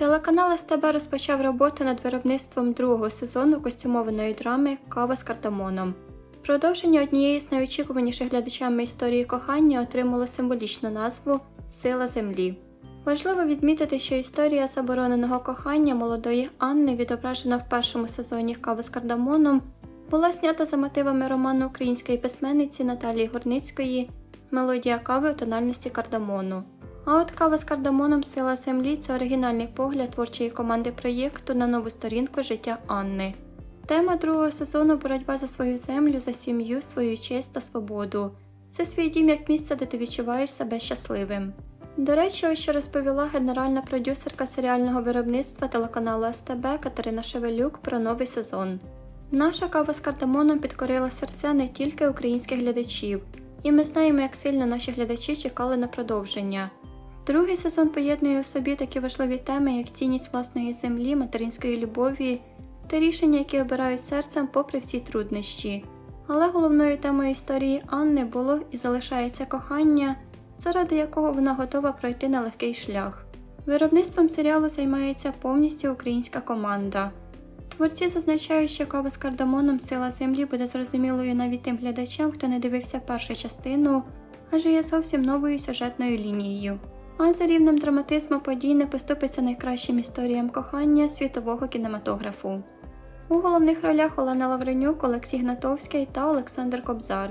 Телеканал СТБ розпочав роботу над виробництвом другого сезону костюмованої драми Кава з кардамоном. Продовження однієї з найочікуваніших глядачами історії кохання отримало символічну назву Сила Землі. Важливо відмітити, що історія забороненого кохання молодої Анни, відображена в першому сезоні Кави з кардамоном, була знята за мотивами роману української письменниці Наталії Горницької Мелодія кави у тональності кардамону. А от кава з кардамоном Сила землі це оригінальний погляд творчої команди проєкту на нову сторінку життя Анни. Тема другого сезону боротьба за свою землю, за сім'ю, свою честь та свободу. Це свій дім як місце, де ти відчуваєш себе щасливим. До речі, ось що розповіла генеральна продюсерка серіального виробництва телеканалу СТБ Катерина Шевелюк про новий сезон. Наша кава з кардамоном підкорила серця не тільки українських глядачів, і ми знаємо, як сильно наші глядачі чекали на продовження. Другий сезон поєднує у собі такі важливі теми, як цінність власної землі, материнської любові та рішення, які обирають серцем попри всі труднощі. Але головною темою історії Анни було і залишається кохання, заради якого вона готова пройти нелегкий шлях. Виробництвом серіалу займається повністю українська команда. Творці зазначають, що кава з кардамоном Сила землі буде зрозумілою навіть тим глядачам, хто не дивився першу частину, адже є зовсім новою сюжетною лінією. А за рівнем драматизму подій не поступиться найкращим історіям кохання світового кінематографу. У головних ролях Олена Лавренюк, Олексій Гнатовський та Олександр Кобзар.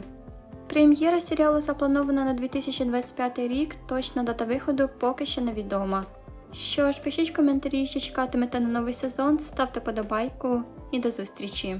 Прем'єра серіалу запланована на 2025 рік, точна дата виходу поки що невідома. Що ж, пишіть коментарі, що чекатимете на новий сезон, ставте подобайку і до зустрічі!